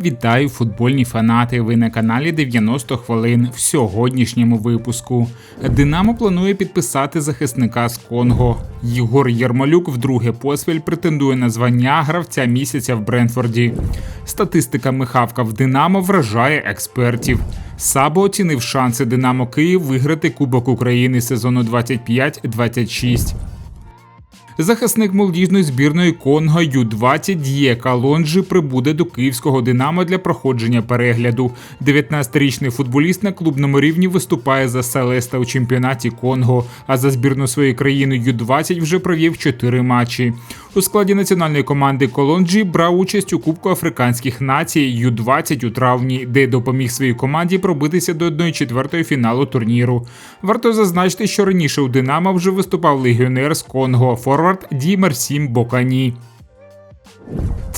Вітаю футбольні фанати. Ви на каналі 90 хвилин в сьогоднішньому випуску. Динамо планує підписати захисника з Конго. Єгор Єрмолюк вдруге поспіль претендує на звання гравця місяця в Бренфорді. Статистика Михавка в Динамо вражає експертів. Сабо оцінив шанси Динамо Київ виграти Кубок України сезону 25-26. Захисник молодіжної збірної Конго Ю-20 Д'є Калонджі прибуде до київського Динамо для проходження перегляду. 19-річний футболіст на клубному рівні виступає за Селеста у чемпіонаті Конго, а за збірну своєї країни Ю-20 вже провів 4 матчі. У складі національної команди Колонджі брав участь у Кубку африканських націй Ю-20 у травні, де допоміг своїй команді пробитися до 1-4 фіналу турніру. Варто зазначити, що раніше у Динамо вже виступав легіонер з Конго форвард Ді Мерсім Бокані.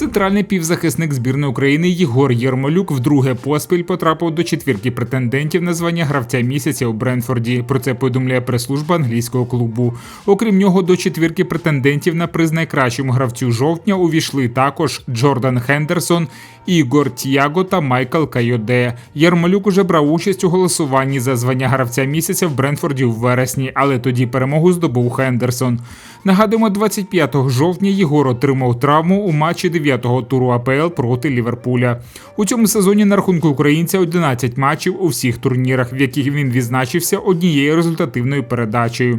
Центральний півзахисник збірної України Єгор Єрмолюк вдруге поспіль потрапив до четвірки претендентів на звання гравця місяця у Бренфорді. Про це повідомляє прес-служба англійського клубу. Окрім нього, до четвірки претендентів на приз найкращому гравцю жовтня увійшли також Джордан Хендерсон, Ігор Тіаго та Майкл Кайоде. Єрмолюк уже брав участь у голосуванні за звання гравця місяця в Бренфорді у вересні, але тоді перемогу здобув Хендерсон. Нагадуємо, 25 жовтня Єгор отримав травму у матчі 9-го туру АПЛ проти Ліверпуля. У цьому сезоні на рахунку українця 11 матчів у всіх турнірах, в яких він відзначився однією результативною передачею.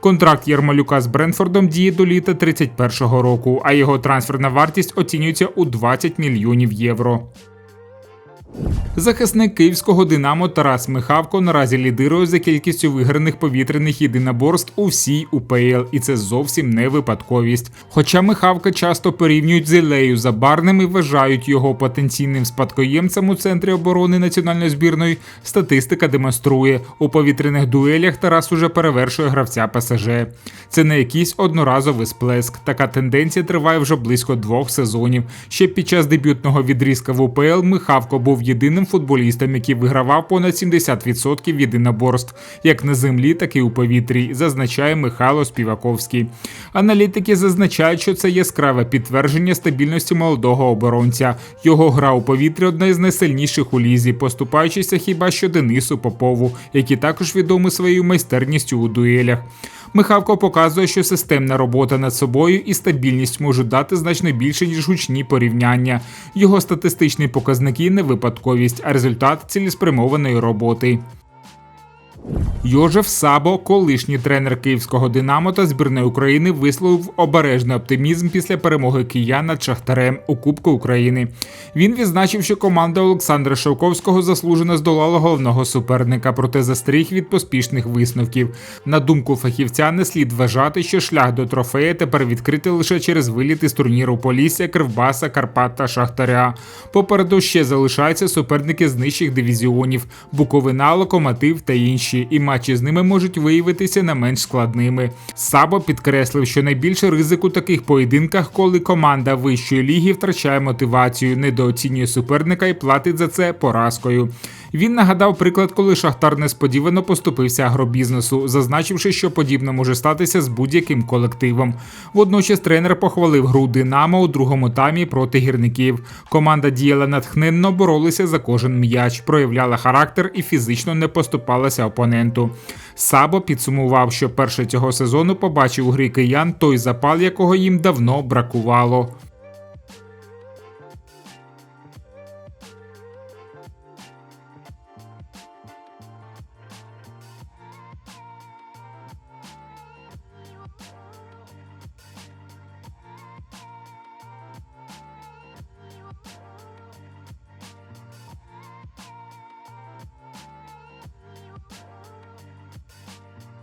Контракт Єрмолюка з Бренфордом діє до літа 31-го року, а його трансферна вартість оцінюється у 20 мільйонів євро. Захисник київського Динамо Тарас Михавко наразі лідирує за кількістю виграних повітряних єдиноборств у всій УПЛ, і це зовсім не випадковість. Хоча Михавка часто порівнюють з Ілею Забарним і вважають його потенційним спадкоємцем у центрі оборони національної збірної, статистика демонструє у повітряних дуелях Тарас уже перевершує гравця ПСЖ. Це не якийсь одноразовий сплеск. Така тенденція триває вже близько двох сезонів. Ще під час дебютного відрізка в УПЛ Михавко був єдиним футболістом, який вигравав понад 70% єдиноборств, як на землі, так і у повітрі, зазначає Михайло Співаковський. Аналітики зазначають, що це яскраве підтвердження стабільності молодого оборонця. Його гра у повітрі одна із найсильніших у лізі, поступаючися хіба що Денису Попову, який також відомий своєю майстерністю у дуелях. Михавко показує, що системна робота над собою і стабільність можуть дати значно більше, ніж гучні порівняння. Його статистичні показники не випадковість, а результат цілеспрямованої роботи. Йожеф Сабо, колишній тренер київського Динамо та збірної України, висловив обережний оптимізм після перемоги киян над Шахтарем у Кубку України. Він відзначив, що команда Олександра Шовковського заслужено здолала головного суперника, проте застріг від поспішних висновків. На думку фахівця, не слід вважати, що шлях до трофея тепер відкритий лише через виліти з турніру Полісся, Кривбаса, Карпат та Шахтаря. Попереду ще залишаються суперники з нижчих дивізіонів: Буковина, Локомотив та інші. І матчі з ними можуть виявитися не менш складними. Сабо підкреслив, що найбільше ризик у таких поєдинках, коли команда вищої ліги втрачає мотивацію, недооцінює суперника і платить за це поразкою. Він нагадав приклад, коли Шахтар несподівано поступився агробізнесу, зазначивши, що подібне може статися з будь-яким колективом. Водночас тренер похвалив гру Динамо у другому таймі проти гірників. Команда діяла натхненно, боролися за кожен м'яч, проявляла характер і фізично не поступалася опоненту. Сабо підсумував, що перше цього сезону побачив у грі киян той запал, якого їм давно бракувало.